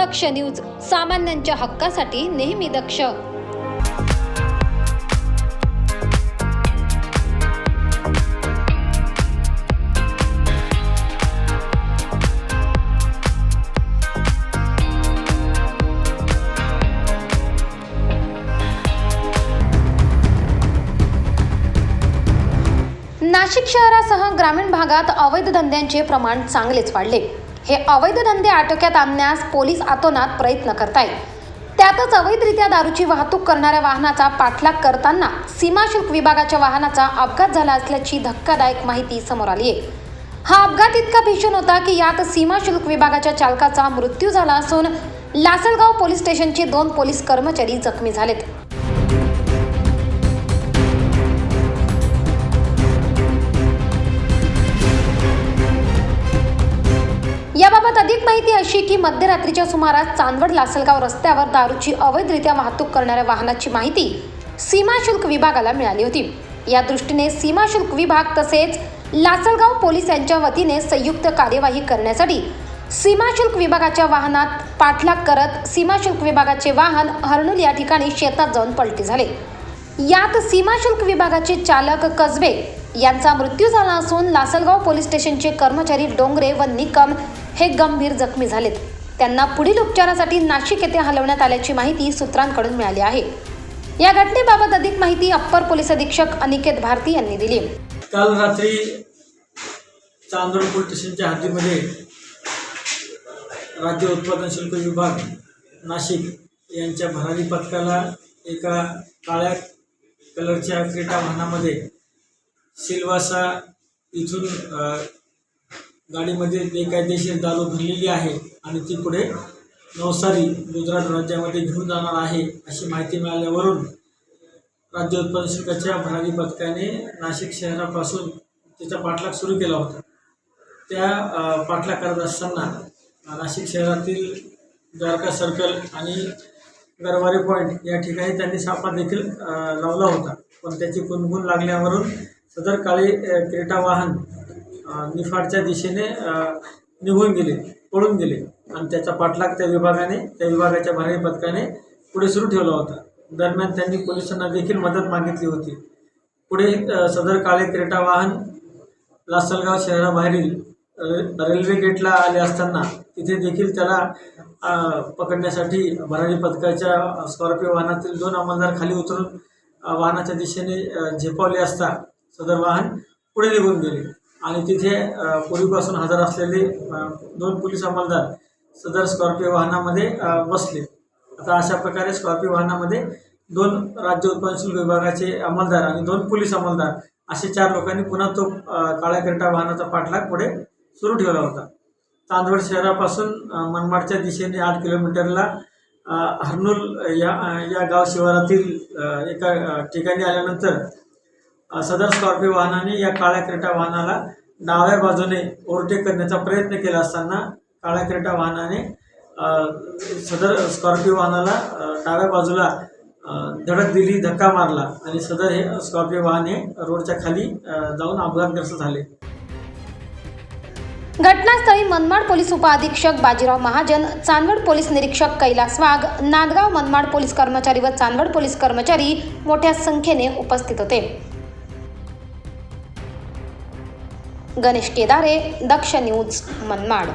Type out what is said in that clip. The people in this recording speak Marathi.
दक्ष न्यूज सामान्यांच्या हक्कासाठी नेहमी दक्ष. नाशिक शहरासह ग्रामीण भागात अवैध धंद्यांचे प्रमाण चांगलेच वाढले. हे अवैध धंदे आटोक्यात आणण्यास पोलीस आतोनात प्रयत्न करतायत. त्यातच अवैधरित्या दारूची वाहतूक करणाऱ्या वाहनाचा पाठलाग करताना सीमाशुल्क विभागाच्या वाहनाचा अपघात झाला असल्याची धक्कादायक माहिती समोर आली आहे. हा अपघात इतका भीषण होता की यात सीमाशुल्क विभागाच्या चालकाचा मृत्यू झाला असून लासलगाव पोलीस स्टेशनचे दोन पोलीस कर्मचारी जखमी झालेत. माहिती की मध्यरात्रीच्या सुमारास चांदवड लासलगाव रस्त्यावर दारूची अवैधरित्या वाहतूक करणाऱ्या वाहनाची माहिती सीमाशुल्क विभागाला मिळाली होती. या दृष्टीने सीमाशुल्क विभाग तसेच लासलगाव पोलीस यांच्या वतीने संयुक्त कार्यवाही करण्यासाठी सीमाशुल्क विभागाच्या वाहनात पाठलाग करत सीमाशुल्क विभागाचे वाहन हर्णूल या ठिकाणी शेतात जाऊन पलटी झाले. यात सीमाशुल्क विभागाचे चालक कसबे यांचा मृत्यू झाला असून लासलगाव पोलीस स्टेशनचे कर्मचारी डोंगरे व निकम हे गंभीर जखमी झालेत. त्यांना पुढील उपचारासाठी नाशिक येथे हलवण्यात आल्याची माहिती सूत्रांकडून मिळाली आहे. या घटनेबाबत अधिक माहिती अप्पर पोलीस अधीक्षक अनिकेत भारती यांनी दिली. काल रात्री चांदोड पोलीस स्टेशनच्या हद्दीमध्ये राज्य उत्पादन शुल्क विभाग नाशिक यांच्या भरारी पथकाला एका काळ्या कलरच्या क्रीटा वाहनामध्ये सिल्वासा इथून गाडीमध्ये बेकायदेशीर दारू भरलेली आहे आणि ती पुढे नवसारी गुजरात राज्यामध्ये घेऊन जाणार आहे अशी माहिती मिळाल्यावरून राज्य उत्पादन शुल्काच्या भरारी पथकाने नाशिक शहरापासून त्याचा पाठलाग सुरू केला होता. त्या पाठलाग करत असताना नाशिक शहरातील द्वारका सर्कल आणि गरवारे पॉईंट या ठिकाणी त्यांनी सापळा देखील लावला होता. पण त्याची कुणगुण लागल्यावरून सदर काळी क्रेटा वाहन निफाडच्या दिशेने निघून गेले पळून गेले. आणि त्याचा पाठलाग त्या विभागाने त्या विभागाच्या भरारी पथकाने पुढे सुरू ठेवला होता. दरम्यान त्यांनी पोलिसांना देखील मदत मागितली होती. पुढे सदर काळे क्रेटा वाहन लासलगाव शहराबाहेरील रेल्वे गेटला आले असताना तिथे देखील त्याला पकडण्यासाठी भरारी पथकाच्या स्कॉर्पिओ वाहनातील दोन अंमलदार खाली उतरून वाहनाच्या दिशेने झेपावले असता सदर वाहन पुढे निघून गेले. आणि तिथे पूर्वीपासून हजर असलेले दोन पोलीस अंमलदार सदर स्कॉर्पिओ वाहनामध्ये बसले. आता अशा प्रकारे स्कॉर्पिओ वाहनामध्ये दोन राज्य उत्पादन शुल्क विभागाचे अंमलदार आणि दोन पोलीस अंमलदार असे चार लोकांनी पुन्हा तो काळ्या क्रेटा वाहनाचा पाठलाग पुढे सुरू ठेवला होता. चांदवड शहरापासून मनमाडच्या दिशेने आठ किलोमीटरला अ, हर्नूल या या गाव शिवारातील एका ठिकाणी आल्यानंतर सदर स्कॉर्पिओ वाहनाने या काळ्या क्रेटा वाहनाला डाव्या बाजूने ओव्हरटेक करण्याचा प्रयत्न केला असताना काळ्या क्रेटा वाहनाने सदर स्कॉर्पिओ वाहनाला डाव्या बाजूला धडक दिली धक्का मारला आणि सदर हे स्कॉर्पिओ वाहन हे रोडच्या खाली जाऊन अपघातग्रस्त झाले. घटनास्थळी मनमाड पोलीस उपअधीक्षक बाजीराव महाजन चांदवड पोलीस निरीक्षक कैलास वाघ नांदगाव मनमाड पोलीस कर्मचारी व चांदवड पोलीस कर्मचारी मोठ्या संख्येने उपस्थित होते. गणेश केदारे दक्ष न्यूज मनमाड.